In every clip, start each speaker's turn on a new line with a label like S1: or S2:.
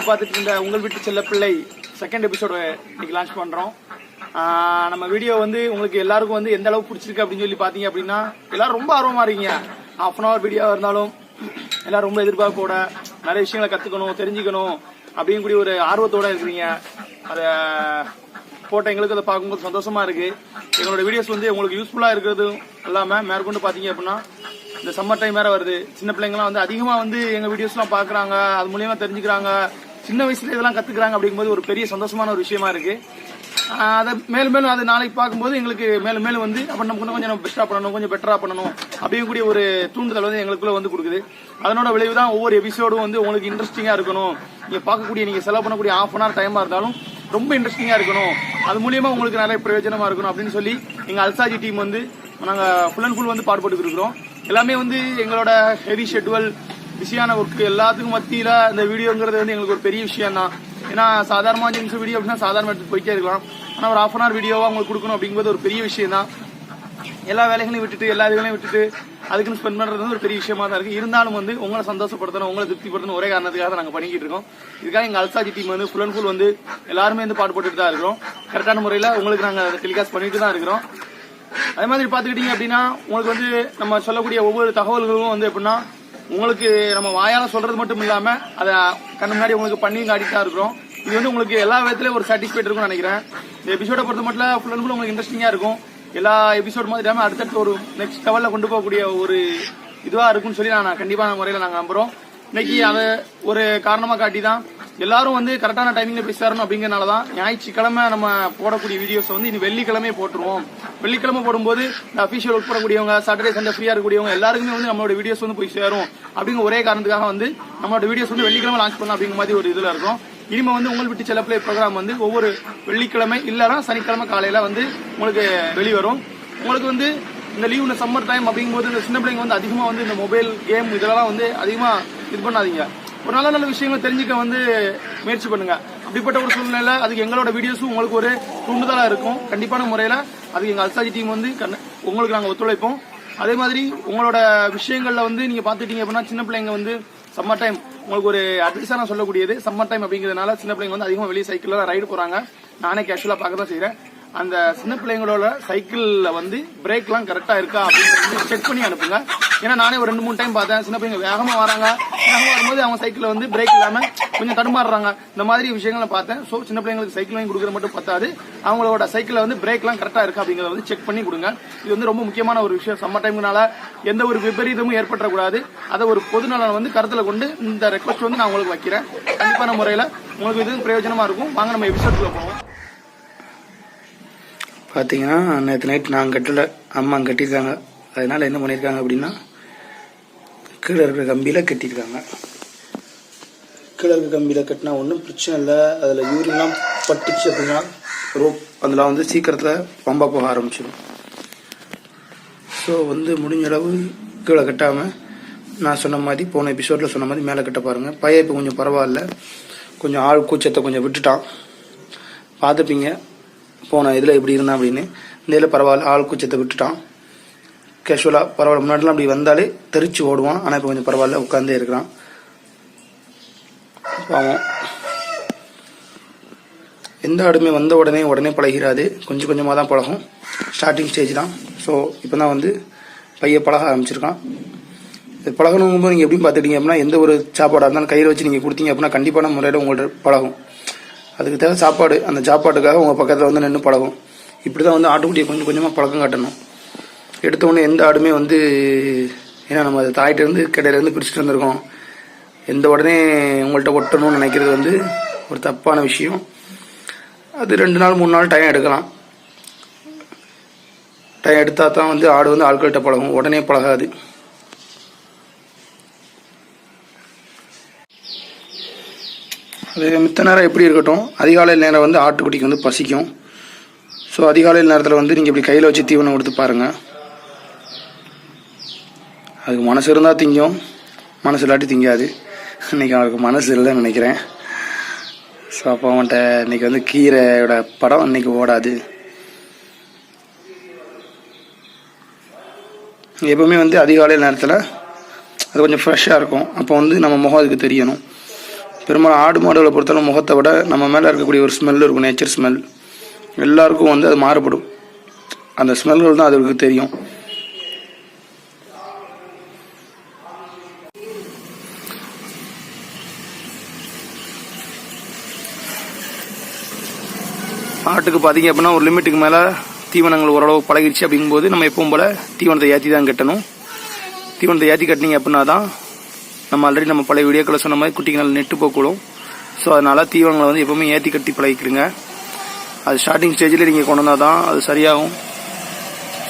S1: எதிர்பார்த்துட்டு இருந்த உங்கள் வீட்டு செல்ல பிள்ளை செகண்ட் எபிசோடு இன்னைக்கு லான்ச் பண்றோம். நம்ம வீடியோ வந்து உங்களுக்கு எல்லாருக்கும் வந்து எந்த அளவுக்கு பிடிச்சிருக்கு அப்படின்னு சொல்லி பாத்தீங்க அப்படின்னா எல்லாரும் ரொம்ப ஆர்வமா இருக்கீங்க. ஹாஃப் அன் ஹவர் வீடியோ இருந்தாலும் எல்லாரும் ரொம்ப எதிர்பார்ப்போட நிறைய விஷயங்களை கத்துக்கணும் தெரிஞ்சுக்கணும் அப்படின்னு கூடிய ஒரு ஆர்வத்தோட இருக்கிறீங்க. அதை போட்ட எங்களுக்கு அதை பார்க்கும்போது சந்தோஷமா இருக்கு. எங்களோட வீடியோஸ் வந்து உங்களுக்கு யூஸ்ஃபுல்லா இருக்கிறதும் இல்லாம மேற்கொண்டு பாத்தீங்க அப்படின்னா இந்த சம்மர் டைம் வேற வருது. சின்ன பிள்ளைங்கலாம் வந்து அதிகமா வந்து எங்க வீடியோஸ்லாம் பாக்குறாங்க அது மூலியமா தெரிஞ்சுக்கிறாங்க. சின்ன வயசுல இதெல்லாம் கத்துக்கிறாங்க அப்படிங்கும்போது ஒரு பெரிய சந்தோஷமான ஒரு விஷயமா இருக்கு. அதை மேலும் மேலும் அது நாளைக்கு பார்க்கும்போது எங்களுக்கு மேலும் மேலும் வந்து அப்ப நம்ம இன்னும் கொஞ்சம் பெஸ்டா பண்ணணும் கொஞ்சம் பெட்டரா பண்ணணும் அப்படிங்கக்கூடிய ஒரு தூண்டுதல் வந்து எங்களுக்குள்ள வந்து கொடுக்குது. அதனோட விளைவு தான் ஒவ்வொரு எபிசோடும் வந்து உங்களுக்கு இன்ட்ரெஸ்டிங்கா இருக்கணும். நீங்க பார்க்கக்கூடிய நீங்க செலவு பண்ணக்கூடிய ஆஃப் அன் ஹவர் டைமா இருந்தாலும் ரொம்ப இன்ட்ரெஸ்டிங்கா இருக்கணும். அது மூலியமா உங்களுக்கு நிறைய பிரயோஜனமா இருக்கணும் அப்படின்னு சொல்லி எங்க அல்சாஜி டீம் வந்து நாங்க ஃபுல் அண்ட் ஃபுல் வந்து பாடுபட்டு இருக்கிறோம். எல்லாமே வந்து எங்களோட ஹெவி ஷெட்யூல் பிஸியான ஒர்க் எல்லாத்துக்கும் மத்தியில இந்த வீடியோங்கிறது வந்து எங்களுக்கு ஒரு பெரிய விஷயம் தான் ஏன்னா சாதாரணமாக அஞ்சு நிமிஷம் வீடியோ அப்படின்னா சாதாரண எடுத்து போயிட்டே இருக்கலாம். ஆனா ஒரு ஆஃப் அன் ஹவர் வீடியோவா உங்களுக்கு கொடுக்கணும் அப்படிங்கிறது ஒரு பெரிய விஷயம் தான் எல்லா வேலைகளையும் விட்டுட்டு எல்லா இதுகளையும் விட்டுட்டு அதுக்குன்னு ஸ்பெண்ட் பண்றது வந்து ஒரு பெரிய விஷயமா தான் இருக்கு. இருந்தாலும் வந்து உங்களை சந்தோஷப்படுத்தணும் உங்களை திருப்திப்படுத்தணும் ஒரே காரணத்துக்காக தான் நாங்க பண்ணிக்கிட்டு இருக்கோம். இதுக்காக எங்க அல்சாஜி டீம் வந்து ஃபுல் அண்ட் ஃபுல் வந்து எல்லாருமே வந்து பாடுபட்டுட்டு தான் இருக்கிறோம். கரெக்டான முறையில உங்களுக்கு நாங்க டெலிகாஸ்ட் பண்ணிட்டு தான் இருக்கிறோம். அதே மாதிரி பாத்துக்கிட்டீங்க அப்படின்னா உங்களுக்கு வந்து நம்ம சொல்லக்கூடிய ஒவ்வொரு தகவல்களும் வந்து எப்படின்னா உங்களுக்கு நம்ம வாயால சொல்றது மட்டும் இல்லாம அதை கண்ணு முன்னாடி உங்களுக்கு பண்ணியும் காட்டிட்டு தான் இருக்கிறோம். இது வந்து உங்களுக்கு எல்லா விதத்திலயும் ஒரு சாட்டிஸ்ஃபைட் இருக்கும்னு நினைக்கிறேன். இந்த எபிசோட பொறுத்த மட்டும் ஃபுல் அண்ட் ஃபுல் உங்களுக்கு இன்ட்ரெஸ்டிங்கா இருக்கும். எல்லா எபிசோட் மாதிரி அடுத்தடுத்து ஒரு நெக்ஸ்ட் லெவல்ல கொண்டு போகக்கூடிய ஒரு இதுவா இருக்கும்னு சொல்லி நான் கண்டிப்பான முறையில நாங்க நம்புறோம். இன்னைக்கு அதை ஒரு காரணமா காட்டி தான் எல்லாரும் வந்து கரெக்டான டைமிங்ல போய் சேரணும் அப்படிங்கறனால தான் ஞாயிற்றுக்கிழமை நம்ம போடக்கூடிய வீடியோஸ் வந்து இனி வெள்ளிக்கிழமையே போட்டுருவோம். வெள்ளிக்கிழமை போடும்போது இந்த அபிஷியல் ஒர்க் பண்ணக்கூடியவங்க சாட்டர்டே சண்டே ஃப்ரீயா இருக்கக்கூடியவங்க எல்லாருக்குமே வந்து நம்மளோட வீடியோஸ் வந்து போய் சேரும். அப்படிங்கிற ஒரே காரணத்துக்காக வந்து நம்மளோட வீடியோஸ் வந்து வெள்ளிக்கிழமை லான்ச் பண்ணலாம் அப்படிங்கிற மாதிரி ஒரு இதுல இருக்கும். இனிமே வந்து உங்கள் வீட்டு செல்ல பிள்ளை ப்ரோக்ராம் வந்து ஒவ்வொரு வெள்ளிக்கிழமை இல்லைனா சனிக்கிழமை காலையில வந்து உங்களுக்கு வெளிவரும். உங்களுக்கு வந்து இந்த லீவ் இந்த சம்மர் டைம் அப்படிங்கும்போது இந்த சின்ன பிள்ளைங்க வந்து அதிகமாக வந்து இந்த மொபைல் கேம் இதெல்லாம் வந்து அதிகமாக இது பண்ணாதீங்க. ஒரு நல்ல நல்ல விஷயங்களை தெரிஞ்சுக்க வந்து முயற்சி பண்ணுங்க. அப்படிப்பட்ட ஒரு சூழ்நிலை அதுக்கு எங்களோட வீடியோஸும் உங்களுக்கு ஒரு தூண்டுதலா இருக்கும். கண்டிப்பான முறையில அதுக்கு எங்க அல்சாஜி டீம் வந்து உங்களுக்கு நாங்க ஒத்துழைப்போம். அதே மாதிரி உங்களோட விஷயங்கள்ல வந்து நீங்க பாத்துட்டீங்க அப்படின்னா சின்ன பிள்ளைங்க வந்து சம்மர் டைம் உங்களுக்கு ஒரு அட்வைஸா நான் சொல்லக்கூடியது. சம்மர் டைம் அப்படிங்கிறதுனால சின்ன பிள்ளைங்க வந்து அதிகமா வெளியே சைக்கிள்ல ரைடு போறாங்க. நானே கேஷுவலா பார்க்க தான் செய்யறேன் அந்த சின்ன பிள்ளைங்களோட சைக்கிள்ல வந்து பிரேக்லாம் கரெக்டா இருக்கா அப்படின்னு செக் பண்ணி அனுப்புங்க. ஏன்னா நானே ஒரு ரெண்டு மூணு டைம் பார்த்தேன். சின்ன பிள்ளைங்க வேகமா வராங்க. வேகமா வரும்போது அவங்க சைக்கிள் வந்து பிரேக் இல்லாம கொஞ்சம் தடுமாறுறாங்க. இந்த மாதிரி விஷயங்களை பார்த்தேன். சோ சின்ன பிள்ளைங்களுக்கு சைக்கிள் வாங்கி கொடுக்குற மட்டும் பத்தாது. அவங்களோட சைக்கிள்ல வந்து பிரேக்லாம் கரெக்டா இருக்கா அப்படிங்கறத வந்து செக் பண்ணி கொடுங்க. இது வந்து ரொம்ப முக்கியமான ஒரு விஷயம். சம்மர் டைம்னால எந்த ஒரு விபரீதமும் ஏற்பட்டக்கூடாது அதை ஒரு பொது நலன் வந்து கருத்துல கொண்டு இந்த ரெக்வஸ்ட் வந்து நான் உங்களுக்கு வைக்கிறேன். கண்டிப்பான முறையில உங்களுக்கு இது பிரயோஜனமா இருக்கும். வாங்க நம்ம எபிசோட்ல போவோம்.
S2: பார்த்தீங்கன்னா நேற்று நைட் நான் கட்டலை அம்மா கட்டியிருக்காங்க அதனால் என்ன பண்ணியிருக்காங்க அப்படின்னா கீழே இருக்கிற கம்பியில் கட்டியிருக்காங்க கீழே இருக்கிற கம்பியில் கட்டினா ஒன்றும் பிரச்சனை இல்லை. அதில் யூரின்லாம் பட்டுச்சு அப்படின்னா ரோப் அதில் வந்து சீக்கிரத்தில் பம்பா போக ஆரம்பிச்சிடும் ஸோ வந்து முடிஞ்ச அளவு கீழே கட்டாமல் நான் சொன்ன மாதிரி போன எபிசோடில் சொன்ன மாதிரி மேலே கட்ட பாருங்கள் பையன் இப்போ கொஞ்சம் பரவாயில்ல. கொஞ்சம் ஆள் கூச்சத்தை கொஞ்சம் விட்டுட்டான். பார்த்துப்பீங்க போன இதில் எப்படி இருந்தான் அப்படின்னு. இந்த இதில் பரவாயில்ல ஆள் கூச்சத்தை விட்டுட்டான். கேஷுவலாக பரவாயில்ல முன்னாடிலாம் அப்படி வந்தாலே தெரிச்சு ஓடுவான். ஆனால் இப்போ கொஞ்சம் பரவாயில்ல உட்காந்தே இருக்கிறான். பாவம். எந்த ஆடுமே வந்த உடனே உடனே பழகிறாது. கொஞ்சம் கொஞ்சமாக தான் பழகும். ஸ்டார்டிங் ஸ்டேஜ் தான். ஸோ இப்போ தான் வந்து பையன் பழக ஆரம்பிச்சிருக்கான். இது பழகணுங்கும்போது நீங்கள் எப்படி பார்த்துட்டீங்க அப்படின்னா எந்த ஒரு சாப்பாடாக இருந்தாலும் கையில் வச்சு நீங்கள் கொடுத்தீங்க அப்படின்னா கண்டிப்பான முறையில் உங்கள்கிட்ட பழகும். அதுக்கு தேவை சாப்பாடு. அந்த சாப்பாட்டுக்காக உங்கள் பக்கத்தில் வந்து நின்று பழகும். இப்படி தான் வந்து ஆட்டுக்குட்டியை கொஞ்சம் கொஞ்சமாக பழக்கம் காட்டணும். எடுத்தோடனே எந்த ஆடுமே வந்து ஏன்னா நம்ம அதை தாயிட்டேருந்து கடையிலேருந்து பிரிச்சுட்டு வந்திருக்கோம். எந்த உடனே உங்கள்கிட்ட ஒட்டணும்னு நினைக்கிறது வந்து ஒரு தப்பான விஷயம். அது ரெண்டு நாள் மூணு நாள் டைம் எடுக்கலாம். டைம் எடுத்தால் தான் வந்து ஆடு வந்து ஆட்கள்கிட்ட பழகும். உடனே பழகாது. அது மித்த நேரம் எப்படி இருக்கட்டும் அதிகாலை நேரம் வந்து ஆட்டுக்குட்டிக்கு வந்து பசிக்கும். ஸோ அதிகாலை நேரத்தில் வந்து நீங்கள் இப்படி கையில் வச்சு தீவனம் கொடுத்து பாருங்கள் அதுக்கு மனசு இருந்தால் திங்கும் மனசு இல்லாட்டி திங்காது. இன்னைக்கு அவனுக்கு மனசு இல்லைன்னு நினைக்கிறேன். ஸோ அப்போ அவன்கிட்ட இன்னைக்கு வந்து கீரையோட படம் இன்றைக்கி ஓடாது. எப்பவுமே வந்து அதிகாலை நேரத்தில் அது கொஞ்சம் ஃப்ரெஷ்ஷாக இருக்கும். அப்போ வந்து நம்ம முகம் அதுக்கு தெரியணும். பெரும்பாலும் ஆடு மாடுகளை பொறுத்தவரை முகத்தை விட நம்ம மேலே இருக்கக்கூடிய ஒரு ஸ்மெல் இருக்கும் நேச்சர் ஸ்மெல் எல்லாருக்கும் வந்து அது மாறுபடும். அந்த ஸ்மெல்கள் தான் அதுக்கு தெரியும். ஆட்டுக்கு பார்த்தீங்க அப்படின்னா ஒரு லிமிட்டுக்கு மேலே தீவனங்கள் ஓரளவு பழகிடுச்சு அப்படிங்கும்போது நம்ம எப்பவும் போல் தீவனத்தை ஏற்றி தான் கட்டணும். தீவனத்தை ஏற்றி கட்டினீங்க அப்படின்னா தான் நம்ம ஆல்ரெடி நம்ம பழைய வீடியோக்களை சொன்ன மாதிரி குட்டிகள் நெட்டு போக்கூடும். ஸோ அதனால் தீவனங்களை வந்து எப்பவுமே ஏற்றி கட்டி பழகிக்கிறங்க அது ஸ்டார்டிங் ஸ்டேஜில் நீங்கள் கொண்டு வந்தால் தான் அது சரியாகும்.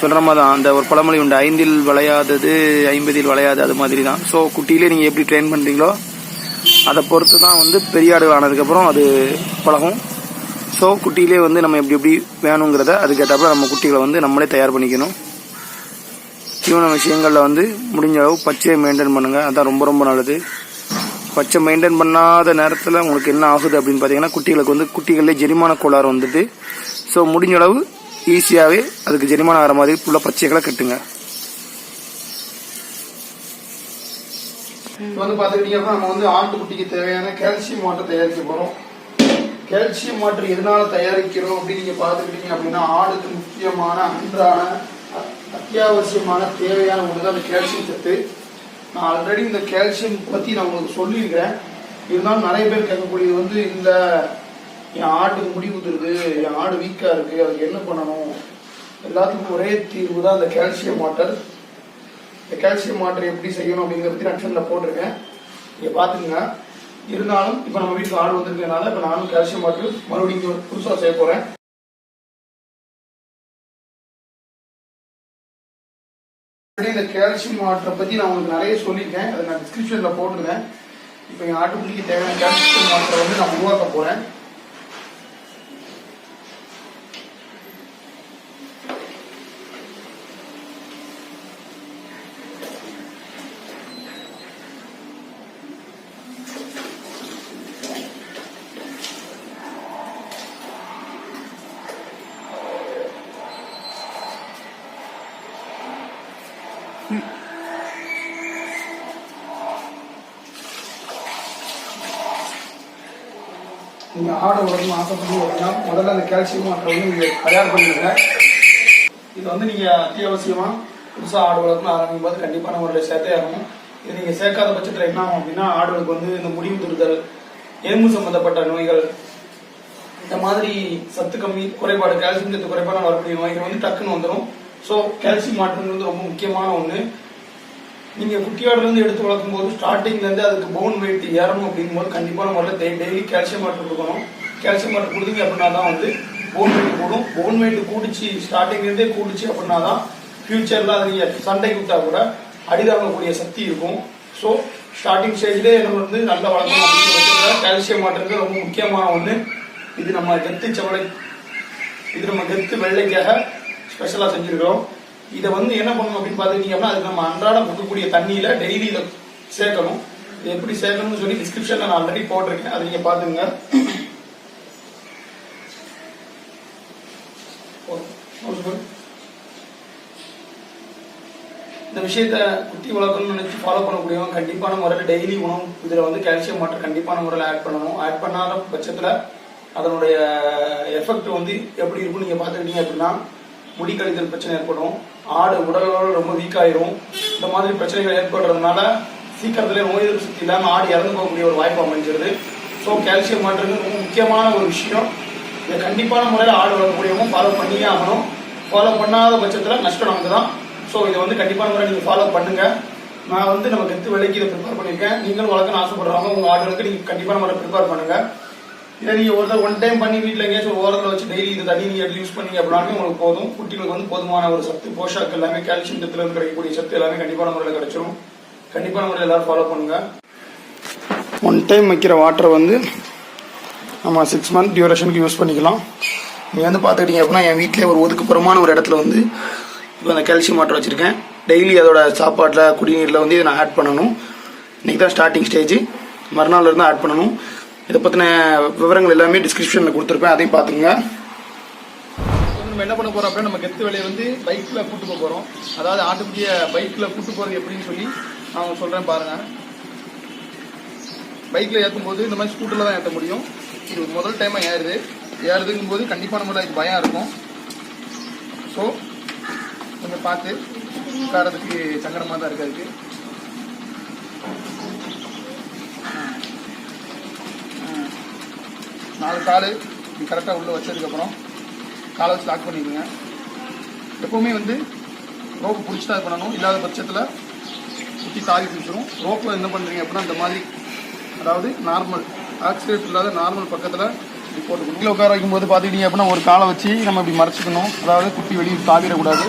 S2: சொல்கிற மாதிரி தான் அந்த ஒரு பழமொழி உண்டு ஐந்தில் விளையாதது ஐம்பதில் விளையாது அது மாதிரி தான். ஸோ குட்டியிலே நீங்கள் எப்படி ட்ரெயின் பண்ணுறீங்களோ அதை பொறுத்து தான் வந்து பெரிய ஆடு ஆனதுக்கப்புறம் அது பழகும். ஸோ குட்டியிலே வந்து நம்ம எப்படி எப்படி வேணுங்கிறத அதுக்கேற்றாப்புல நம்ம குட்டிகளை வந்து நம்மளே தயார் பண்ணிக்கணும். தீவன விஷயங்களில் வந்து முடிஞ்ச அளவு பச்சையை மெயின்டைன் பண்ணுங்கள் அதான் ரொம்ப ரொம்ப நல்லது. பச்சை மெயின்டைன் பண்ணாத நேரத்தில் உங்களுக்கு என்ன ஆகுது அப்படின்னு பார்த்தீங்கன்னா குட்டிகளுக்கு வந்து குட்டிகளே ஜெரிமான கோளாறு வந்துட்டு ஸோ முடிஞ்ச அளவு ஈஸியாகவே அதுக்கு ஜெரிமானம் ஆகிற மாதிரி ஃபுல்லாக பச்சைகளை கட்டுங்க.
S1: இப்போ வந்து பார்த்துக்கிட்டீங்கன்னா நம்ம வந்து ஆட்டுக்குட்டிக்கு தேவையான கால்சியம் வாட்டர் தயாரிக்க போகிறோம் கால்சியம் வாட்டர் எதனால் தயாரிக்கிறோம் அப்படின்னு நீங்கள் பார்த்துக்கிட்டீங்க அப்படின்னா ஆடுக்கு முக்கியமான அன்றான அத்தியாவசியமான தேவையான ஒன்று தான் அந்த கால்சியம் சத்து. நான் ஆல்ரெடி இந்த கால்சியம் பற்றி நான் உங்களுக்கு சொல்லியிருக்கிறேன். இருந்தாலும் நிறைய பேர் கேட்கக்கூடியது வந்து இந்த என் ஆட்டுக்கு முடி குத்துருது என் ஆடு வீக்காக இருக்குது அதுக்கு என்ன பண்ணணும்? எல்லாத்துக்கும் ஒரே தீர்வு தான் அந்த கால்சியம் வாட்டர் இந்த கால்சியம் வாட்டர் எப்படி செய்யணும் அப்படிங்கிறத பற்றி நான் சேனலில் போட்டிருக்கேன். நீங்கள் பார்த்துங்க இருந்தாலும் இப்போ நம்ம வீட்டுக்கு ஆடு வந்திருக்கனால இப்போ நானும் கால்சியம் வாட்டர் மறுபடியும் புதுசாக செய்ய போகிறேன் இந்த கால்சியம் வாட்டரை பற்றி நான் உங்களுக்கு நிறைய சொல்லியிருக்கேன். அதை நான் டிஸ்கிரிப்ஷனில் போட்டிருக்கேன். இப்போ என் ஆட்டுக்குட்டிக்கு தேவையான கால்சியம் வாட்டரை வந்து நான் உருவாக்க போகிறேன் நீங்கள் ஆடு வளர்க்கணும் ஆசைப்பட்டு அப்படின்னா முதல்ல அந்த கால்சியம் வாட்டரை வந்து நீங்கள் தயார் பண்ணிடுங்க. இது வந்து நீங்கள் அத்தியாவசியமாக புதுசாக ஆடு வளர்க்கணும் ஆரம்பிக்கும் போது கண்டிப்பாக நம்மளுடைய சேர்த்தே ஆகணும். இது நீங்கள் சேர்க்காத பட்சத்தில் என்ன ஆகும் அப்படின்னா ஆடுகளுக்கு வந்து இந்த முடிவு துருதல் எலும்பு சம்பந்தப்பட்ட நோய்கள் இந்த மாதிரி சத்து கம்மி குறைபாடு கால்சியம் சத்து குறைபாடு வரக்கூடிய நோய்கள் வந்து டக்குன்னு வந்துடும் ஸோ கால்சியம் மாற்றம் வந்து ரொம்ப முக்கியமான ஒன்று நீங்கள் குட்டியாடுலேருந்து எடுத்து வளர்க்கும் போது ஸ்டார்டிங்லேருந்து அதுக்கு போன் வெயிட் ஏறணும் அப்படிங்கும்போது கண்டிப்பாக கண்டிப்பான முறையில் டெய்லி கால்சியம் மாற்றம் கொடுக்கணும். கால்சியம் மட்டும் கொடுத்தீங்க அப்படின்னா தான் வந்து போன் வெயிட் கூடும். போன் வெயிட் கூடிச்சு ஸ்டார்டிங்லேருந்தே கூடிச்சு அப்படின்னா தான் ஃபியூச்சரில் அது நீங்கள் சண்டைக்கு விட்டா கூட அடிதாகக்கூடிய சக்தி இருக்கும். ஸோ ஸ்டார்டிங் ஸ்டேஜ்லேயே நம்ம வந்து நல்ல வளர்க்கணும் அப்படின்னு கால்சியம் வாட்டருக்கு ரொம்ப முக்கியமான ஒன்று இது நம்ம கெத்து செவலை இது நம்ம கெத்து வெள்ளைக்காக ஸ்பெஷலாக செஞ்சுருக்கிறோம். இதை வந்து என்ன பண்ணணும் அப்படின்னு பார்த்துக்கிட்டீங்க அப்படின்னா அது நம்ம அன்றாடம் கொடுக்கக்கூடிய தண்ணியில் டெய்லி இதை சேர்க்கணும். இது எப்படி சேர்க்கணும்னு சொல்லி டிஸ்கிரிப்ஷனில் நான் ஆல்ரெடி போட்டிருக்கேன். அதை நீங்கள் பார்த்துங்க இந்த விஷயத்த குட்டி வளர்க்கணும்னு நினைச்சு ஃபாலோ பண்ணக்கூடியவங்க கண்டிப்பான முறையில் டெய்லி உணவு இதில் வந்து கால்சியம் மாற்றம் கண்டிப்பான முறையில் ஆட் பண்ணணும். ஆட் பண்ணாத பட்சத்தில் அதனுடைய எஃபெக்ட் வந்து எப்படி இருக்கும் நீங்கள் பார்த்துக்கிட்டீங்க அப்படின்னா முடி கழித்தல் பிரச்சனை ஏற்படும். ஆடு உடல்கள் ரொம்ப வீக் ஆயிரும். இந்த மாதிரி பிரச்சனைகள் ஏற்படுறதுனால சீக்கிரத்திலே நோய் எதிர்ப்பு சக்தி இல்லாமல் ஆடு இறந்து போகக்கூடிய ஒரு வாய்ப்பு அமைஞ்சிருது. ஸோ கால்சியம் மாற்றது ரொம்ப முக்கியமான ஒரு விஷயம். இதை கண்டிப்பான முறையில் ஆடு வளர்க்கக்கூடியவங்க ஃபாலோ பண்ணியே ஆகணும். ஃபாலோ பண்ணாத பட்சத்தில் நஷ்டம் நமக்கு தான் ஸோ இதை வந்து கண்டிப்பான முறை நீங்கள் ஃபாலோ பண்ணுங்க. நான் வந்து நம்ம கெத்து விலைக்கு இதை ப்ரிப்பேர் பண்ணியிருக்கேன். நீங்களும் வளர்க்கணும்னு ஆசைப்படுறாங்க உங்கள் ஆர்டருக்கு நீங்கள் கண்டிப்பான முறை ப்ரிப்பேர் பண்ணுங்க. இதை நீங்கள் ஒரு ஒன் டைம் பண்ணி வீட்டில் எங்கேயாச்சும் ஒரு ஓரத்தில் வச்சு டெய்லி இது தண்ணி நீங்கள் யூஸ் பண்ணீங்க அப்படின்னாலுமே உங்களுக்கு போதும். குட்டிகளுக்கு வந்து போதுமான ஒரு சத்து போஷாக்கு எல்லாமே கால்சியம் சத்துல இருந்து கிடைக்கக்கூடிய சத்து எல்லாமே கண்டிப்பான முறையில் கிடைச்சிரும். கண்டிப்பான முறையில் எல்லாரும் ஃபாலோ பண்ணுங்கள் ஒன் டைம் வைக்கிற வாட்டரை வந்து நம்ம சிக்ஸ் மந்த் டியூரேஷனுக்கு யூஸ் பண்ணிக்கலாம். நீங்கள் வந்து பார்த்துக்கிட்டீங்க அப்படின்னா என் வீட்டிலே ஒரு ஒதுக்குப்புறமான ஒரு இடத்துல வந்து இப்போ அந்த கால்சியம் வாட்டர் வச்சுருக்கேன். டெய்லி அதோட சாப்பாட்டில் குடிநீரில் வந்து இதை நான் ஆட் பண்ணணும். இன்றைக்கி தான் ஸ்டார்டிங் ஸ்டேஜ் மறுநாள்லருந்து ஆட் பண்ணணும். இதை பற்றின விவரங்கள் எல்லாமே டிஸ்கிரிப்ஷனில் கொடுத்துருப்பேன். அதையும் பார்த்துங்க நம்ம என்ன பண்ண போகிறோம் அப்படின்னா நம்ம கெத்து வேலையை வந்து பைக்கில் கூட்டு போக போகிறோம் அதாவது ஆட்டுக்குட்டியை பைக்கில் கூட்டு போகிறது எப்படின்னு சொல்லி நான் சொல்கிறேன் பாருங்கள் பைக்கில் ஏற்றும் போது இந்த மாதிரி ஸ்கூட்டரில் தான் ஏற்ற முடியும். இது முதல் டைமாக ஏறுது. ஏறுதுங்கும் போது கண்டிப்பான முறையில் இது பயம் இருக்கும். ஸோ கொஞ்சம் பார்த்து உட்காரதுக்கு சங்கடமாக தான் இருக்கு அதுக்கு. நாலு கால் கரெக்டாக உள்ளே வச்சதுக்கப்புறம் காலை வச்சு லாக் பண்ணிக்கோங்க எப்போவுமே வந்து ரோப்பு பிடிச்சி தான் பண்ணணும். இல்லாத பட்சத்தில் சுற்றி தாவி பிடிச்சிரும். ரோப்பில் என்ன பண்ணுறீங்க அப்படின்னா இந்த மாதிரி அதாவது நார்மல் ஆக்சிடென்ட் இல்லாத நார்மல் பக்கத்தில் உள்ளே உட்கார வைக்கும்போது பார்த்துக்கிட்டீங்க அப்படின்னா ஒரு காலை வச்சு நம்ம இப்படி மறைச்சிக்கணும். அதாவது குட்டி வெளியே தாவிடக்கூடாது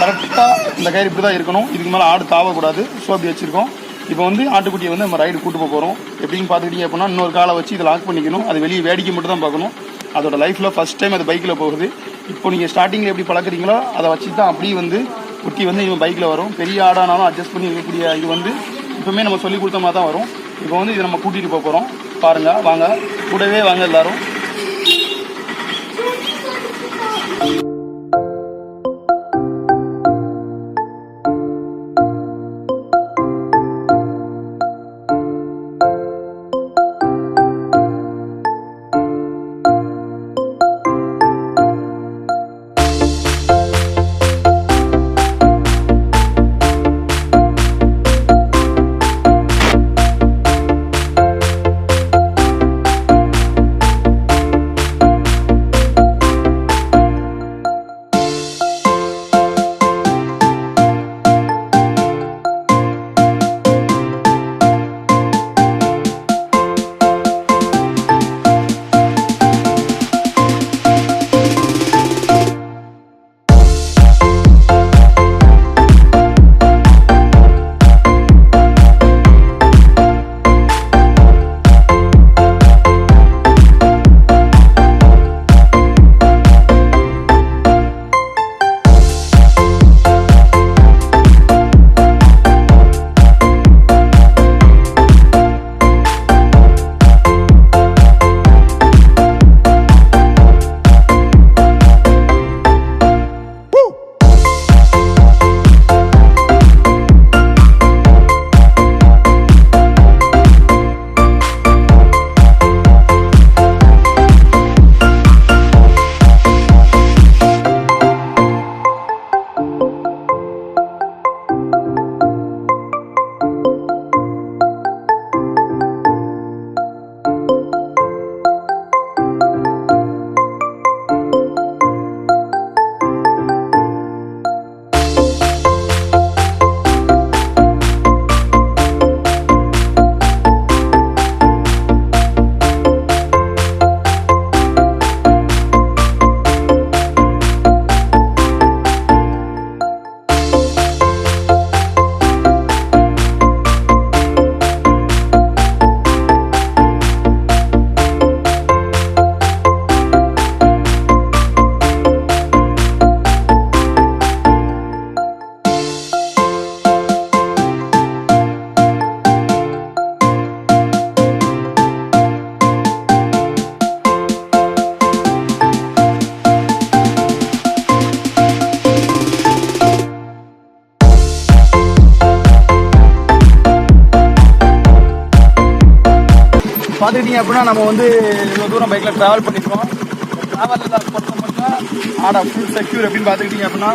S1: கரெக்டாக இந்த கயிறு இப்படி தான் இருக்கணும். இதுக்கு மேலே ஆடு தாவக்கூடாது. ஸோ அப்படி வச்சுருக்கோம். இப்போ வந்து ஆட்டுக்குட்டியை வந்து நம்ம ரைடு கூட்டு போக போகிறோம் எப்படின்னு பார்த்துக்கிட்டீங்க அப்படின்னா இன்னொரு காலை வச்சு இதை லாக் பண்ணிக்கணும். அது வெளியே வேடிக்கை மட்டும் தான் பார்க்கணும். அதோட லைஃப்பில் ஃபஸ்ட் டைம் அது பைக்கில் போகுது. இப்போ நீங்கள் ஸ்டார்டிங்கில் எப்படி பழக்கிறீங்களோ அதை வச்சு தான் அப்படியே வந்து குட்டி வந்து இவன் பைக்கில் வரும். பெரிய ஆடானாலும் அட்ஜஸ்ட் பண்ணி இருக்கக்கூடிய இது வந்து இப்போவுமே நம்ம சொல்லி கொடுத்த மாதிரி தான் வரும். இப்போ வந்து இதை நம்ம கூட்டிகிட்டு போக போகிறோம் பாருங்கள் வாங்க. கூடவே வாங்க எல்லோரும். பார்த்துக்கிட்டீங்க நம்ம வந்து இவ்வளோ தூரம் பைக்கில் ட்ராவல் பண்ணியிருக்கோம் ட்ராவலில் பொறுத்த மட்டும் ஆடா ஃபுல் செக்யூர் அப்படின்னு பார்த்துக்கிட்டீங்க அப்படின்னா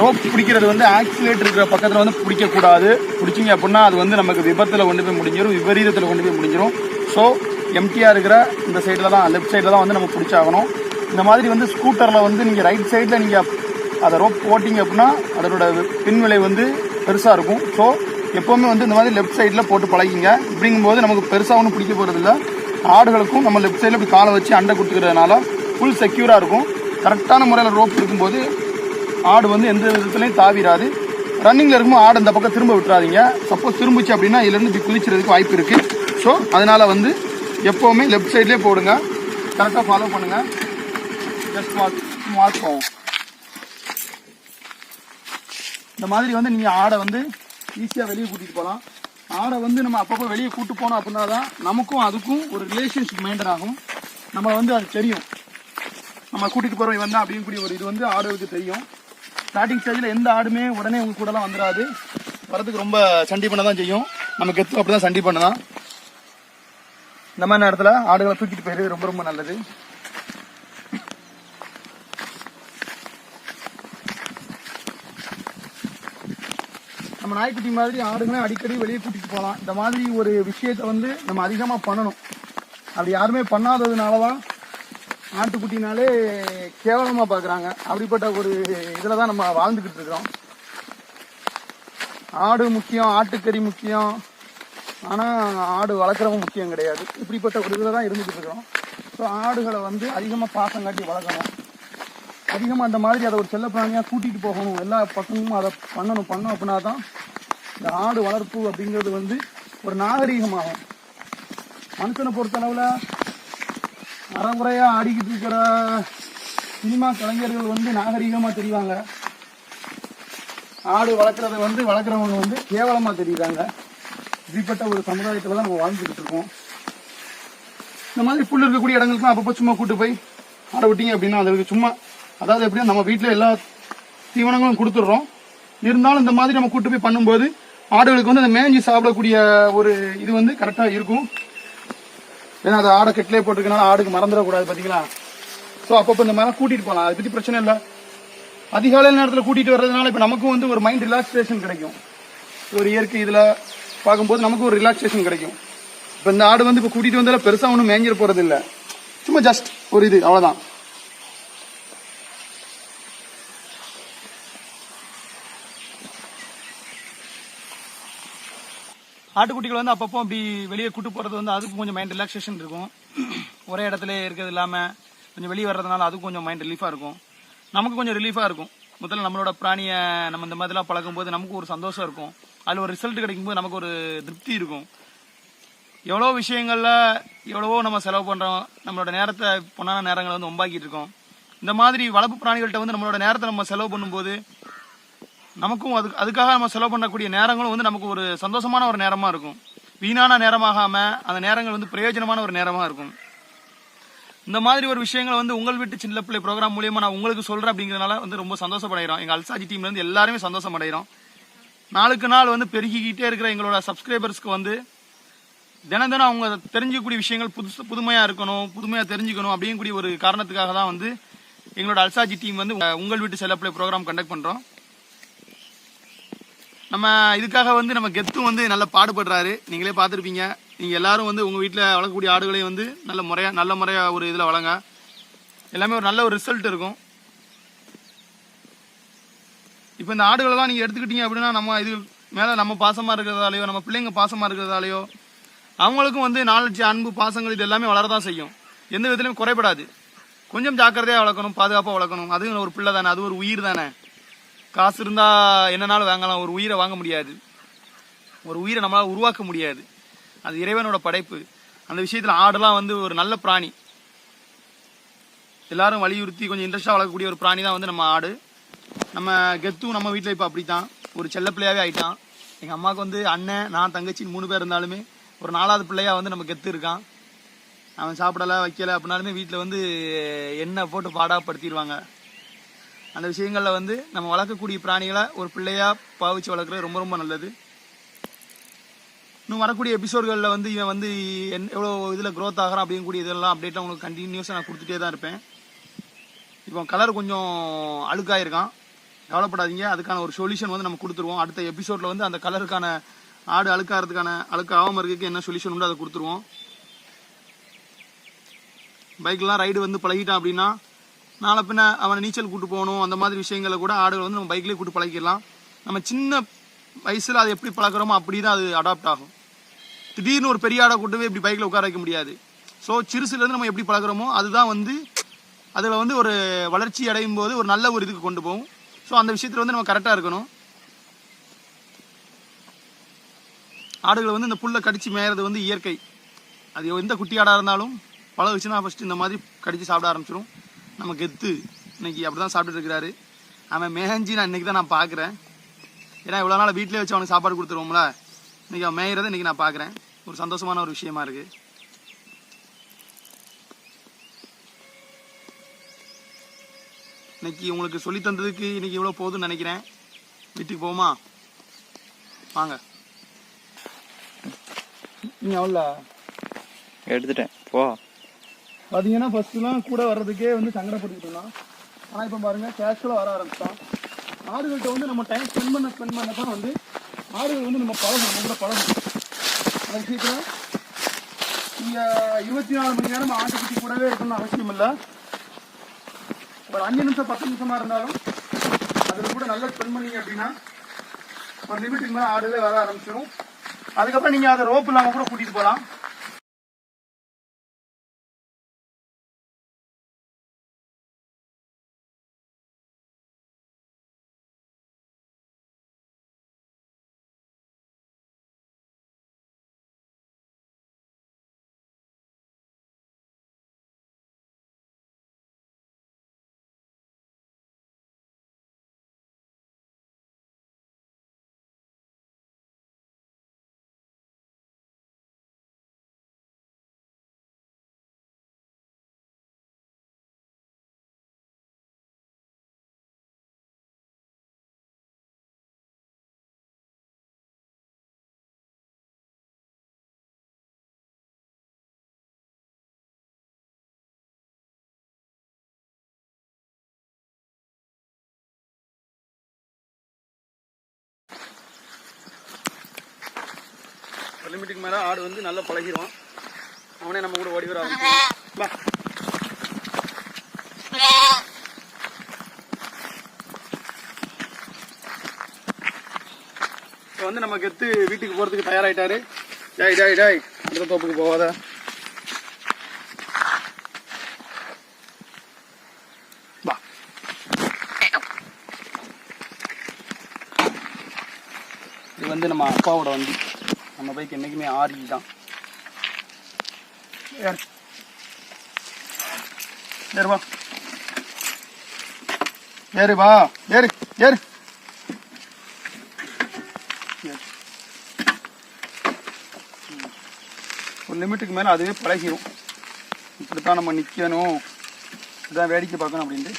S1: ரோப் பிடிக்கிறது வந்து ஆக்சிலேட் இருக்கிற பக்கத்தில் வந்து பிடிக்கக்கூடாது. பிடிச்சிங்க அப்படின்னா அது வந்து நமக்கு விபத்தில் கொண்டு போய் முடிஞ்சிடும் விபரீதத்தில் கொண்டு போய் முடிஞ்சிடும் ஸோ எம்டிஆர் இருக்கிற இந்த சைடில் தான் லெஃப்ட் சைடில் தான் வந்து நம்ம பிடிச்சாகணும். இந்த மாதிரி வந்து ஸ்கூட்டரில் வந்து நீங்கள் ரைட் சைடில் நீங்கள் அதை ரோப் போட்டிங்க அப்படின்னா அதனோட பின்விலை வந்து பெருசாக இருக்கும். ஸோ எப்போவுமே வந்து இந்த மாதிரி லெஃப்ட் சைடில் போட்டு பழகிங்க. இப்படிங்கும்போது நமக்கு பெருசாக ஒன்றும் பிடிக்க போகிறதில்ல ஆடுகளுக்கும் நம்ம லெஃப்ட் சைடில் இப்படி காலை வச்சு அண்டை கொடுத்துக்கிறதுனால ஃபுல் செக்யூராக இருக்கும். கரெக்டான முறையில் ரோப் இருக்கும்போது ஆடு வந்து எந்த விதத்துலையும் தாவிராது. ரன்னிங்கில் இருக்கும்போது ஆடு இந்த பக்கம் திரும்ப விட்டுறாதீங்க. சப்போஸ் திரும்பிச்சு அப்படின்னா இதுலேருந்து இப்படி குதிச்சுறதுக்கு வாய்ப்பு இருக்குது ஸோ அதனால் வந்து எப்போவுமே லெஃப்ட் சைட்லேயே போடுங்க. கரெக்டாக ஃபாலோ பண்ணுங்கள் ஜஸ்ட் வாக் வாக் போவோம் இந்த மாதிரி வந்து நீங்கள் ஆடை வந்து ஈஸியாக வெளியே கூட்டிகிட்டு போகலாம் ஆடை வந்து நம்ம அப்பப்போ வெளியே கூட்டு போனோம் அப்படின்னா தான் நமக்கும் அதுக்கும் ஒரு ரிலேஷன்ஷிப் மெயின்டைன் ஆகும். நம்ம வந்து அது தெரியும். நம்ம கூட்டிகிட்டு போகிறோம் இவன் தான் அப்படின்னு கூடிய ஒரு இது வந்து ஆடுகளுக்கு தெரியும். ஸ்டார்டிங் ஸ்டேஜில் எந்த ஆடுமே உடனே உங்க கூடலாம் வந்துடாது வரதுக்கு ரொம்ப சண்டி பண்ண தான் செய்யும். நம்ம கெத்து அப்படிதான் சண்டி தான் இந்த மாதிரி நேரத்தில் ஆடுகளை தூக்கிட்டு போயிடுறது ரொம்ப ரொம்ப நல்லது. நம்ம நாய்க்குட்டி மாதிரி ஆடுங்களும் அடிக்கடி வெளியே கூட்டிட்டு போகலாம். இந்த மாதிரி ஒரு விஷயத்தை வந்து நம்ம அதிகமாக பண்ணணும். அப்படி யாருமே பண்ணாததுனால தான் ஆட்டுக்குட்டினாலே கேவலமாக பார்க்குறாங்க அப்படிப்பட்ட ஒரு இதில் தான் நம்ம வாழ்ந்துக்கிட்டு இருக்கிறோம். ஆடு முக்கியம் ஆட்டுக்கறி முக்கியம். ஆனால் ஆடு வளர்க்குறவங்க முக்கியம் கிடையாது. இப்படிப்பட்ட ஒரு இதில் தான் இருந்துகிட்டு இருக்கிறோம். ஸோ ஆடுகளை வந்து அதிகமாக பாசம் காட்டி வளர்க்கணும். அதிகமாக அந்த மாதிரி அதை ஒரு செல்லப்பிராணியாக கூட்டிகிட்டு போகணும். எல்லா பக்கமும் அதை பண்ணணும். பண்ணோம் அப்படின்னா தான் இந்த ஆடு வளர்ப்பு அப்படிங்கிறது வந்து ஒரு நாகரீகமாகும். மனுஷனை பொறுத்தளவில் அறகுறையாக ஆடிக்கிட்டு இருக்கிற சினிமா கலைஞர்கள் வந்து நாகரீகமாக தெரிவாங்க. ஆடு வளர்க்குறத வந்து வளர்க்குறவங்க வந்து கேவலமாக தெரியுறாங்க. இப்படிப்பட்ட ஒரு சமுதாயத்தில் தான் நம்ம வாழ்ந்துக்கிட்டு இருக்கோம். இந்த மாதிரி புல் இருக்கக்கூடிய இடங்களுக்குலாம் அப்பப்போ சும்மா கூட்டு போய் ஆட விட்டீங்க அப்படின்னா அதுக்கு சும்மா அதாவது எப்படியும் நம்ம வீட்டில் எல்லா தீவனங்களும் கொடுத்துட்றோம். இருந்தாலும் இந்த மாதிரி நம்ம கூட்டு போய் பண்ணும்போது ஆடுகளுக்கு வந்து அந்த மேஞ்சி சாப்பிடக்கூடிய ஒரு இது வந்து கரெக்டாக இருக்கும். ஏன்னா அது ஆடை கெட்டிலே போட்டிருக்கனால ஆடுக்கு மறந்துடக்கூடாது பார்த்தீங்களா ஸோ அப்பப்போ இந்த மாதிரி கூட்டிகிட்டு போகலாம். அதை பற்றி பிரச்சனை இல்லை. அதிகாலை நேரத்தில் கூட்டிகிட்டு வர்றதுனால இப்போ நமக்கும் வந்து ஒரு மைண்ட் ரிலாக்ஸேஷன் கிடைக்கும். ஒரு இயற்கை இதில் பார்க்கும்போது நமக்கு ஒரு ரிலாக்ஸேஷன் கிடைக்கும். இப்போ இந்த ஆடு வந்து இப்போ கூட்டிகிட்டு வந்தாலும் பெருசாக ஒன்றும் மேஞ்சிட போகிறது இல்லை சும்மா ஜஸ்ட் ஒரு இது அவ்வளோதான் ஆட்டுக்குட்டிகள் வந்து அப்பப்போ அப்படி வெளியே கூட்டு போகிறது வந்து அதுக்கு கொஞ்சம் மைண்ட் ரிலாக்ஸேஷன் இருக்கும். ஒரே இடத்துல இருக்கிறது இல்லாமல் கொஞ்சம் வெளியே வர்றதுனால அதுக்கும் கொஞ்சம் மைண்ட் ரிலீஃபாக இருக்கும். நமக்கு கொஞ்சம் ரிலீஃபாக இருக்கும். முதல்ல நம்மளோட பிராணியை நம்ம இந்த மாதிரிலாம் பழகும்போது நமக்கு ஒரு சந்தோஷம் இருக்கும். அதில் ஒரு ரிசல்ட் கிடைக்கும்போது நமக்கு ஒரு திருப்தி இருக்கும். எவ்வளோ விஷயங்களில் எவ்வளவோ நம்ம செலவு பண்ணுறோம் நம்மளோட நேரத்தை பொண்ணான நேரங்களை வந்து ஒம்பாக்கிட்டு இருக்கோம். இந்த மாதிரி வளர்ப்பு பிராணிகள்கிட்ட வந்து நம்மளோட நேரத்தை நம்ம செலவு பண்ணும்போது நமக்கும் அதுக்கு அதுக்காக நம்ம செலவு பண்ணக்கூடிய நேரங்களும் வந்து நமக்கு ஒரு சந்தோஷமான ஒரு நேரமாக இருக்கும். வீணான நேரமாகாமல் அந்த நேரங்கள் வந்து பிரயோஜனமான ஒரு நேரமாக இருக்கும். இந்த மாதிரி ஒரு விஷயங்களை வந்து உங்கள் வீட்டு சின்ன பிள்ளை ப்ரோக்ராம் மூலியமாக நான் உங்களுக்கு சொல்கிறேன் அப்படிங்கிறனால வந்து ரொம்ப சந்தோஷப்படைகிறோம். எங்கள் அல்சாஜி டீம்லேருந்து எல்லாருமே சந்தோஷம் அடைகிறோம் நாளுக்கு நாள் வந்து பெருகிக்கிட்டே இருக்கிற எங்களோட சப்ஸ்கிரைபர்ஸ்க்கு வந்து தினம் தினம் அவங்க தெரிஞ்சிக்கக்கூடிய விஷயங்கள் புதுசு புதுமையாக இருக்கணும் புதுமையாக தெரிஞ்சுக்கணும் அப்படிங்கக்கூடிய ஒரு காரணத்துக்காக தான் வந்து எங்களோட அல்சாஜி டீம் வந்து உங்கள் வீட்டு செல்லப்பிள்ளை ப்ரோக்ராம் கண்டக்ட் பண்ணுறோம் நம்ம இதுக்காக வந்து நம்ம கெத்தும் வந்து நல்லா பாடுபடுறாரு. நீங்களே பார்த்துருப்பீங்க. நீங்கள் எல்லாரும் வந்து உங்கள் வீட்டில் வளர்க்கக்கூடிய ஆடுகளை வந்து நல்ல முறையாக நல்ல முறையாக ஒரு இதில் வளங்க. எல்லாமே ஒரு நல்ல ஒரு ரிசல்ட் இருக்கும். இப்போ இந்த ஆடுகளெல்லாம் நீங்கள் எடுத்துக்கிட்டீங்க அப்படின்னா நம்ம இது மேலே நம்ம பாசமாக இருக்கிறதாலையோ நம்ம பிள்ளைங்க பாசமாக இருக்கிறதாலையோ அவங்களுக்கும் வந்து நாலட்சி அன்பு பாசங்கள் இது எல்லாமே வளரதான் செய்யும். எந்த விதத்துலையும் குறைபடாது. கொஞ்சம் ஜாக்கிரதையாக வளர்க்கணும் பாதுகாப்பாக வளர்க்கணும். அது ஒரு பிள்ளை தானே அது ஒரு உயிர் தானே. காசு இருந்தால் என்னனாலும் வாங்கலாம். ஒரு உயிரை வாங்க முடியாது. ஒரு உயிரை நம்மளால் உருவாக்க முடியாது. அது இறைவனோட படைப்பு. அந்த விஷயத்தில் ஆடுலாம் வந்து ஒரு நல்ல பிராணி. எல்லாரும் வலியுறுத்தி கொஞ்சம் இன்ட்ரெஸ்டாக வளர்க்கக்கூடிய ஒரு பிராணி தான் வந்து நம்ம ஆடு. நம்ம கெத்தும் நம்ம வீட்டில் இப்போ அப்படி தான் ஒரு செல்லப்பிள்ளையாவே ஆயிட்டான். எங்கள் அம்மாவுக்கு வந்து அண்ணன் நான் தங்கச்சின்னு மூணு பேர் இருந்தாலுமே ஒரு நாலாவது பிள்ளையாக வந்து நம்ம கெத்து இருக்கான். அவன் சாப்பிடலை வைக்கலை அப்படின்னாலுமே வீட்டில் வந்து எண்ணெய் போட்டு பாடாப்படுத்திடுவாங்க. அந்த விஷயங்களில் வந்து நம்ம வளர்க்கக்கூடிய பிராணிகளை ஒரு பிள்ளையாக பாவிச்சு வளர்க்குறது ரொம்ப ரொம்ப நல்லது. இன்னும் வரக்கூடிய எபிசோடுகளில் வந்து இவன் வந்து என் எவ்வளோ இதில் க்ரோத் ஆகிறான் அப்படின்னு கூடிய இதெல்லாம் அப்டேட்லாம் உங்களுக்கு கண்டினியூஸாக நான் கொடுத்துட்டே தான் இருப்பேன். இப்போ கலர் கொஞ்சம் அழுக்காயிருக்கான். கவலைப்படாதீங்க. அதுக்கான ஒரு சொல்யூஷன் வந்து நம்ம கொடுத்துருவோம். அடுத்த எபிசோடில் வந்து அந்த கலருக்கான ஆடு அழுக்காகிறதுக்கான அழுக்காகாமல் ஆகாமல் இருக்கிறதுக்கு என்ன சொல்யூஷன் உண்டு அதை கொடுத்துருவோம். பைக்லாம் ரைடு வந்து பழகிட்டான் அப்படின்னா நாளை பின்ன அவனை நீச்சல் கூட்டு போகணும் அந்த மாதிரி விஷயங்களை கூட ஆடுகள் வந்து நம்ம பைக்லேயே கூட்டு பழகிடலாம். நம்ம சின்ன வயசில் அதை எப்படி பழக்கிறோமோ அப்படி தான் அது அடாப்ட் ஆகும். திடீர்னு ஒரு பெரிய ஆடை கூட்டு போய் இப்படி பைக்கில் உட்கார வைக்க முடியாது. ஸோ சிறுசுலேருந்து நம்ம எப்படி பழகுறோமோ அதுதான் வந்து அதில் வந்து ஒரு வளர்ச்சி அடையும் போது ஒரு நல்ல ஒரு இதுக்கு கொண்டு போகும். ஸோ அந்த விஷயத்தில் வந்து நம்ம கரெக்டாக இருக்கணும். ஆடுகளை வந்து இந்த புல்லை கடித்து மேயறது வந்து இயற்கை. அது எந்த குட்டி ஆடாக இருந்தாலும் பழகுச்சுன்னா ஃபஸ்ட்டு இந்த மாதிரி கடித்து சாப்பிட ஆரம்பிச்சிடும் நம்ம கெத்து இன்னைக்கு அப்படி தான் சாப்பிட்டுட்டு இருக்கிறாரு. அவன் மேய்ஞ்சி நான் இன்னைக்கு தான் நான் பார்க்குறேன். ஏன்னா இவ்வளோ நாள் வீட்டிலே வச்சு அவனுக்கு சாப்பாடு கொடுத்துருவோம்ல. இன்னைக்கு அவன் மேயிறதை இன்னைக்கு நான் பார்க்குறேன். ஒரு சந்தோஷமான ஒரு விஷயமா இருக்கு. இன்னைக்கு உங்களுக்கு சொல்லி தந்ததுக்கு இன்னைக்கு இவ்வளோ போதும்னு நினைக்கிறேன். வீட்டுக்கு போமா வாங்க. அவ்வளோ
S3: எடுத்துட்டேன். போ.
S1: பார்த்தீங்கன்னா ஃபஸ்ட்டுலாம் கூட வர்றதுக்கே வந்து சங்கடப்பட்டுக்கிட்டு இருந்தான். ஆனால் இப்போ பாருங்கள் கேஷுவலாக வர ஆரம்பிச்சிட்டான். ஆடுகள்கிட்ட வந்து நம்ம டைம் ஸ்பெண்ட் பண்ண ஸ்பெண்ட் பண்ண தான் வந்து ஆடுகள் வந்து நம்ம பழகணும் நம்ம கூட பழகணும். அது சீக்கிரம் நீங்கள் இருபத்தி நாலு மணி நேரம் ஆட்டுக்குட்டி கூடவே இருக்கணும்னு அவசியம் இல்லை. ஒரு அஞ்சு நிமிஷம் பத்து நிமிஷமாக இருந்தாலும் அதில் கூட நல்லா ஸ்பெண்ட் பண்ணீங்க அப்படின்னா ஒரு லிமிட்டுக்கு மேலே ஆடுகளே வர ஆரம்பிச்சிடும் அதுக்கப்புறம் நீங்கள் அதை ரோப் இல்லாமல் கூட கூட்டிகிட்டு போகலாம் லிமிட்டுக்கு மேலே ஆடு வந்து நல்லா பழகிடும் அவனே நம்ம கூட ஓடி வர வா. இப்போ வந்து நம்ம கெத்து வீட்டுக்கு போகிறதுக்கு தயாராயிட்டாரு. டாய் டாய் டாய். அந்த தோப்புக்கு போகாத. இது வந்து நம்ம அப்பாவோட வண்டி. நம்ம பைக் என்றைக்குமே ஆரி தான். ஏறுவா ஏறுவா ஏறு ஏறு ஒரு லிமிட்டுக்கு மேலே அதுவே பழகிடும் இப்படித்தான் நம்ம நிற்கணும் இதான் வேடிக்கை பார்க்கணும் அப்படின்ட்டு.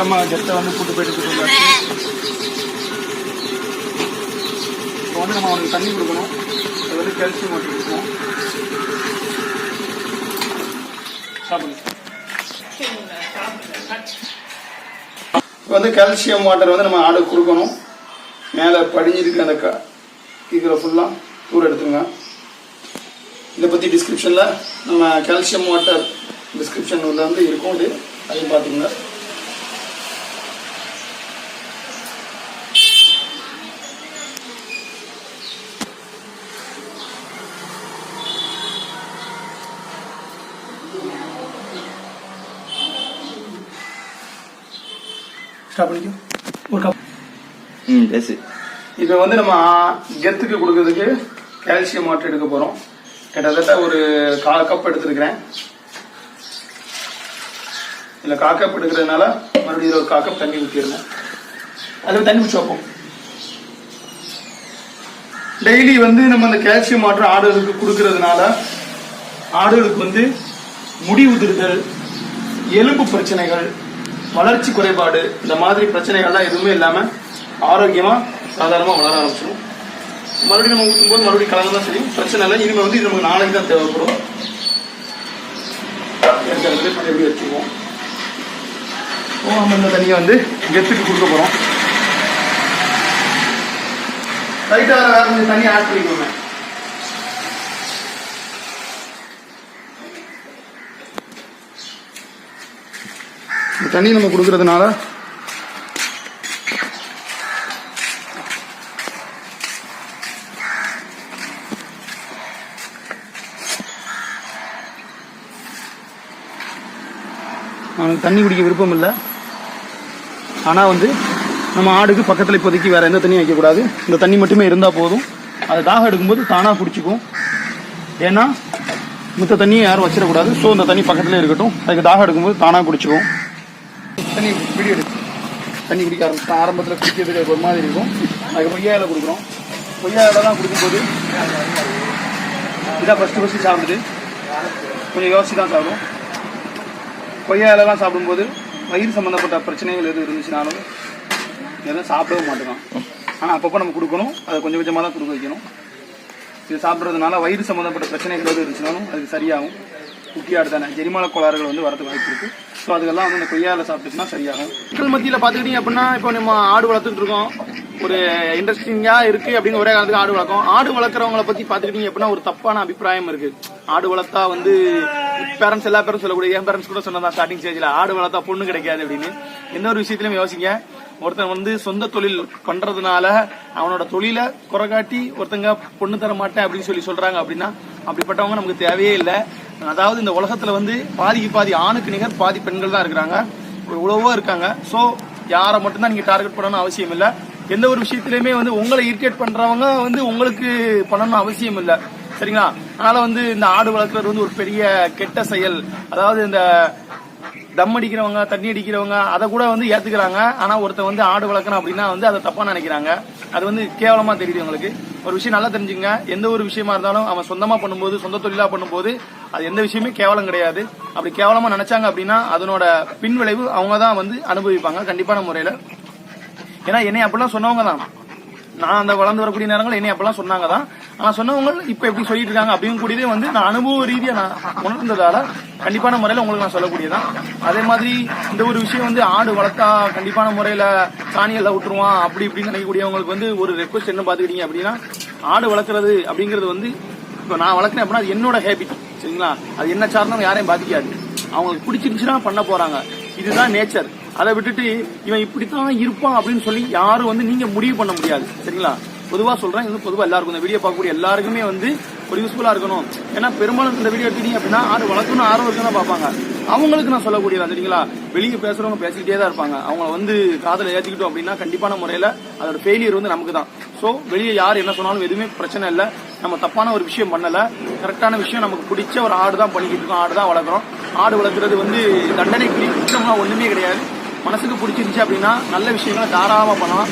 S1: வெற்றிகரமாக கெத்தை வந்து கூட்டு போயிட்டு கொடுத்தாச்சு இப்போ வந்து நம்ம அவனுக்கு தண்ணி கொடுக்கணும். அது வந்து கால்சியம் வாட்டர் கொடுக்கணும். சாப்பிடுங்க இப்போ வந்து கால்சியம் வாட்டர் வந்து நம்ம ஆடு கொடுக்கணும். மேலே படிஞ்சிருக்கு அந்த க ஃபுல்லாக தூர் எடுத்துருங்க இதை பற்றி டிஸ்கிரிப்ஷனில் நம்ம கால்சியம் வாட்டர் டிஸ்கிரிப்ஷன் வந்து இருக்கும் இது. அதையும் பார்த்துங்க ஸ்டாப் பண்ணிக்கோ. ஒரு கப்
S3: ம் பேசு
S1: இப்போ வந்து நம்ம கெத்துக்கு கொடுக்கறதுக்கு கால்சியம் வாட்டர் எடுக்க போகிறோம் கிட்டத்தட்ட ஒரு கால் கப் எடுத்துருக்கிறேன். இதில் கால் கப் எடுக்கிறதுனால மறுபடியும் ஒரு கால் கப் தண்ணி ஊற்றிடணும் அதில் தண்ணி ஊற்றி வைப்போம். டெய்லி வந்து நம்ம அந்த கால்சியம் வாட்டர் ஆடுகளுக்கு கொடுக்கறதுனால ஆடுகளுக்கு வந்து முடி உதிர்தல் எலும்பு பிரச்சனைகள் வளர்ச்சி குறைபாடு இந்த மாதிரி பிரச்சனைகள்லாம் எதுவுமே இல்லாமல் ஆரோக்கியமாக சாதாரணமாக வளர ஆரம்பிச்சிடும் மறுபடியும் நம்ம ஊற்றும்போது மறுபடியும் கலந்து தான் சரி பிரச்சனை இல்லை. இனிமேல் வந்து இது நமக்கு நாளைக்கு தான் தேவைப்படும். இருக்கிறதுல எப்படி வச்சுக்குவோம்? ஓ நம்ம இந்த தண்ணியை வந்து கெத்துக்கு கொடுக்க போகிறோம் ரைட்டாக வேறு கொஞ்சம் தண்ணி ஆட் பண்ணிக்கோங்க. தண்ணி நம்ம கொடுக்கறதுனால. அவனுக்கு தண்ணி குடிக்க விருப்பம் இல்லை. ஆனால் வந்து நம்ம ஆடுக்கு பக்கத்தில் இப்போதைக்கு வேறு எந்த தண்ணியும் வைக்கக்கூடாது இந்த தண்ணி மட்டுமே இருந்தால் போதும். அது தாகம் எடுக்கும்போது தானாக பிடிச்சிக்கும் ஏன்னா மற்ற தண்ணியை யாரும் வச்சிடக்கூடாது. ஸோ இந்த தண்ணி பக்கத்துலேயே இருக்கட்டும். அதுக்கு தாகம் எடுக்கும்போது தானாக பிடிச்சிக்கும் தண்ணி பிடி எடுத்து தண்ணி குடிக்க ஆரம்பிச்சோம் ஆரம்பத்தில் குடிக்கிறதுக்கு ஒரு மாதிரி இருக்கும். அதுக்கு கொய்யா இலை கொடுக்குறோம். கொய்யா இலை தான் கொடுக்கும்போது இதான் ஃபஸ்ட்டு ஃபஸ்ட்டு சாப்பிடுது. கொஞ்சம் யோசிச்சு தான் சாப்பிடும் கொய்யா இலைலாம் சாப்பிடும்போது வயிறு சம்மந்தப்பட்ட பிரச்சனைகள் எதுவும் இருந்துச்சுனாலும் எதுவும் சாப்பிடவே மாட்டேங்கான் ஆனால் அப்பப்போ நம்ம கொடுக்கணும். அதை கொஞ்சம் கொஞ்சமாக தான் கொடுக்க வைக்கணும். இது சாப்பிட்றதுனால வயிறு சம்மந்தப்பட்ட பிரச்சனைகள் எதுவும் இருந்துச்சுனாலும் அது சரியாகும். குட்டியாடு தானே ஜெரிமால கோளாறுகள் வந்து வரது வாய்ப்பு இருக்கு. ஸோ அதுக்கெல்லாம் வந்து இந்த கொய்யாவில் சாப்பிட்டுச்சுன்னா சரியாகும். மக்கள் மத்தியில் பார்த்துக்கிட்டீங்க அப்படின்னா இப்போ நம்ம ஆடு வளர்த்துட்டு இருக்கோம். ஒரு இன்ட்ரெஸ்டிங்காக இருக்குது அப்படின்னு ஒரே காலத்துக்கு ஆடு வளர்க்கும். ஆடு வளர்க்குறவங்கள பற்றி பார்த்துக்கிட்டீங்க அப்படின்னா ஒரு தப்பான அபிப்பிராயம் இருக்குது ஆடு வளர்த்தா வந்து பேரண்ட்ஸ் எல்லா பேரும் சொல்லக்கூடிய என் பேரண்ட்ஸ் கூட சொன்னதான் ஸ்டார்டிங் ஸ்டேஜில் ஆடு வளர்த்தா பொண்ணு கிடைக்காது அப்படின்னு. எந்த ஒரு விஷயத்திலும் யோசிங்க. ஒருத்தன் வந்து சொந்த தொழில் பண்றதுனால அவனோட தொழிலை குறை காட்டி ஒருத்தங்க பொண்ணு தர மாட்டேன் அப்படின்னு சொல்லி சொல்றாங்க அப்படின்னா அப்படிப்பட்டவங்க நமக்கு தேவையே இல்லை. அதாவது இந்த உலகத்துல வந்து பாதிக்கு பாதி ஆணுக்கு நிகர் பாதி பெண்கள் தான் இருக்கிறாங்க. இவ்வளவோ இருக்காங்க. ஸோ யாரை மட்டும்தான் நீங்க டார்கெட் பண்ணணும்னு அவசியம் இல்லை. எந்த ஒரு விஷயத்திலயுமே வந்து உங்களை இரிட்டேட் பண்றவங்க வந்து உங்களுக்கு பண்ணணும்னு அவசியம் இல்லை. சரிங்களா? அதனால வந்து இந்த ஆடு வளர்க்குறது வந்து ஒரு பெரிய கெட்ட செயல். அதாவது இந்த தம் அடிக்கிறவங்க தண்ணி அடிக்கிறவங்க அதை கூட வந்து ஏத்துக்கிறாங்க. ஆனா ஒருத்தன் வந்து ஆடு வளர்க்கணும் அப்படின்னா வந்து அதை தப்பா நினைக்கிறாங்க. அது வந்து கேவலமா தெரியுது உங்களுக்கு ஒரு விஷயம் நல்லா தெரிஞ்சுங்க. எந்த ஒரு விஷயமா இருந்தாலும் அவன் சொந்தமா பண்ணும்போது சொந்த தொழிலா பண்ணும்போது அது எந்த விஷயமே கேவலம் கிடையாது. அப்படி கேவலமா நினைச்சாங்க அப்படின்னா அதனோட பின் விளைவு அவங்க தான் வந்து அனுபவிப்பாங்க கண்டிப்பான முறையில. ஏன்னா என்னை அப்படிலாம் சொன்னவங்க தான் நான் அந்த வளர்ந்து வரக்கூடிய நேரங்கள் என்னை அப்பெல்லாம் சொன்னாங்க தான் ஆனா சொன்னவங்க இப்ப எப்படி சொல்லிட்டு இருக்காங்க அப்படின்னு கூடியதே வந்து நான் அனுபவ ரீதியா நான் உணர்ந்ததால கண்டிப்பான முறையில உங்களுக்கு நான் சொல்லக்கூடியதான் அதே மாதிரி இந்த ஒரு விஷயம் வந்து ஆடு வளர்த்தா கண்டிப்பான முறையில சாணியெல்லாம் விட்டுருவான் அப்படி இப்படின்னு நினைக்கக்கூடியவங்களுக்கு வந்து ஒரு ரெக்வஸ்ட் என்ன பாத்துக்கிட்டீங்க அப்படின்னா ஆடு வளர்க்குறது அப்படிங்கிறது வந்து இப்போ நான் வளர்க்குறேன் அப்படின்னா அது என்னோட ஹேபிட் சரிங்களா? அது என்ன சார்ந்தவங்க யாரையும் பாதிக்காது. அவங்களுக்கு பிடிச்சிருந்துச்சுன்னா பண்ண போறாங்க. இதுதான் நேச்சர் அதை விட்டுட்டு இவன் இப்படித்தான் இருப்பான் அப்படின்னு சொல்லி யாரும் வந்து நீங்க முடிவு பண்ண முடியாது. சரிங்களா? பொதுவா சொல்றேன் இது பொதுவா எல்லாருக்கும். இந்த வீடியோ பார்க்கக்கூடிய எல்லாருக்குமே வந்து ஒரு யூஸ்ஃபுல்லா இருக்கணும். ஏன்னா பெரும்பாலும் இந்த வீடியோ எடுத்தீங்க அப்படின்னா ஆடு வளர்க்கணும் ஆர்வம் இருக்குன்னு பார்ப்பாங்க. அவங்களுக்கு நான் சொல்லக்கூடியது சரிங்களா? வெளியே பேசுறவங்க பேசிக்கிட்டே தான் இருப்பாங்க. அவங்க வந்து காதல ஏற்றிக்கிட்டோம் அப்படின்னா கண்டிப்பான முறையில அதோட ஃபெயிலியர் வந்து நமக்கு தான் ஸோ வெளியே யார் என்ன சொன்னாலும் எதுவுமே பிரச்சனை இல்லை. நம்ம தப்பான ஒரு விஷயம் பண்ணல. கரெக்டான விஷயம் நமக்கு பிடிச்ச ஒரு ஆடு தான் பண்ணிக்கிட்டு இருக்கோம். ஆடு தான் வளர்க்குறோம். ஆடு வளர்க்குறது வந்து தண்டனைக்குரிய குற்றம்லாம் ஒண்ணுமே கிடையாது. மனசுக்கு பிடிச்சிருந்துச்சு அப்படின்னா நல்ல விஷயங்களை தாராளமாக பண்ணலாம்.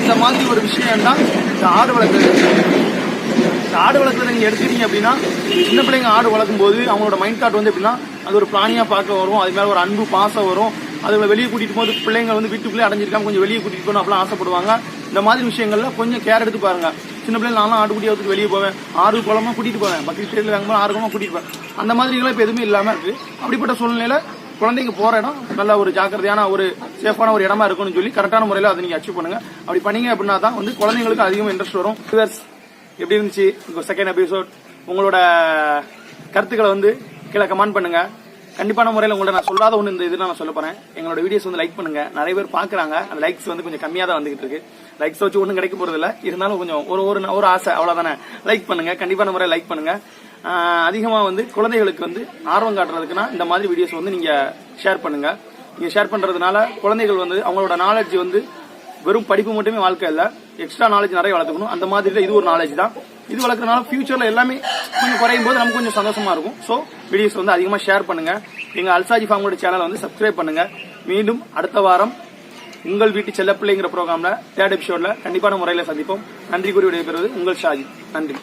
S1: இந்த மாதிரி ஒரு விஷயம் தான் இந்த ஆடு வளர்க்குறது. இந்த ஆடு வளர்க்குறத நீங்கள் எடுத்துக்கிட்டீங்க அப்படின்னா சின்ன பிள்ளைங்க ஆடு வளர்க்கும் போது அவங்களோட மைண்ட் தாட் வந்து எப்படின்னா அது ஒரு பிராணியாக பார்க்க வரும். அது மேலே ஒரு அன்பு பாசம் வரும். அதுங்களை வெளியே கூட்டிட்டு போது பிள்ளைங்க வந்து வீட்டுக்குள்ளே அடைஞ்சிருக்காம கொஞ்சம் வெளியே கூட்டிட்டு போகணும் அப்படிலாம் ஆசைப்படுவாங்க. இந்த மாதிரி விஷயங்கள்ல கொஞ்சம் கேர் எடுத்து பாருங்க. சின்ன பிள்ளைங்க நானும் ஆட்டுக்குட்டி எடுத்துட்டு வெளியே போவேன். ஆறு குளமா கூட்டிட்டு போவேன். பக்கத்து ஸ்டேட்ல வாங்கும்போது ஆறு குளமா கூட்டிட்டு போவேன். அந்த மாதிரிலாம் இப்போ எதுவுமே இல்லாம இருக்கு. அப்படிப்பட்ட சூழ்நிலையில குழந்தைங்க போற இடம் நல்ல ஒரு ஜாக்கிரதையான ஒரு சேஃபான ஒரு இடமா இருக்கும்னு சொல்லி கரெக்டான முறையில் அதை நீங்க அச்சீவ் பண்ணுங்க. அப்படி பண்ணீங்க அப்படின்னா தான் வந்து குழந்தைங்களுக்கு அதிகமாக இன்ட்ரெஸ்ட் வரும். எப்படி இருந்துச்சு? செகண்ட் எபிசோட் உங்களோட கருத்துக்களை வந்து கீழே கமெண்ட் பண்ணுங்க. கண்டிப்பான முறையில் உங்கள்ட்ட நான் சொல்லாத ஒன்று இந்த இதில் நான் சொல்ல போறேன். எங்களோட வீடியோஸ் வந்து லைக் பண்ணுங்க. நிறைய பேர் பாக்குறாங்க அந்த லைக்ஸ் வந்து கொஞ்சம் கம்மியாக தான் வந்துகிட்டு இருக்கு. லைக்ஸ் வச்சு ஒன்றும் கிடைக்க போறது இல்லை. இருந்தாலும் கொஞ்சம் ஒரு ஒரு ஒரு ஆசை அவ்வளோதானே லைக் பண்ணுங்க. கண்டிப்பான முறையில் லைக் பண்ணுங்க. அதிகமாக வந்து குழந்தைகளுக்கு வந்து ஆர்வம் காட்டுறதுக்குன்னா இந்த மாதிரி வீடியோஸ் வந்து நீங்க ஷேர் பண்ணுங்க. நீங்க ஷேர் பண்றதுனால குழந்தைகள் வந்து அவங்களோட நாலேஜ் வந்து வெறும் படிப்பு மட்டுமே வாழ்க்கை இல்லை எக்ஸ்ட்ரா நாலேஜ் நிறைய வளர்த்துக்கணும். அந்த மாதிரி தான் இது ஒரு நாலேஜ் தான். இது வளர்க்குறதுனால ஃபியூச்சரில் எல்லாமே கொஞ்சம் குறையும் போது நமக்கு கொஞ்சம் சந்தோஷமாக இருக்கும். ஸோ வீடியோஸ் வந்து அதிகமாக ஷேர் பண்ணுங்கள் எங்கள் அல்சாஜி ஃபார்மோட சேனலை வந்து சப்ஸ்கிரைப் பண்ணுங்கள் மீண்டும் அடுத்த வாரம் உங்கள் வீட்டு செல்லப்பிள்ளைங்கிற ப்ரோக்ராமில் தேர்ட் எபிசோடில் கண்டிப்பான முறையில் சந்திப்போம். நன்றி கூறி விடைபெறுவது உங்கள் ஷாஜி. நன்றி.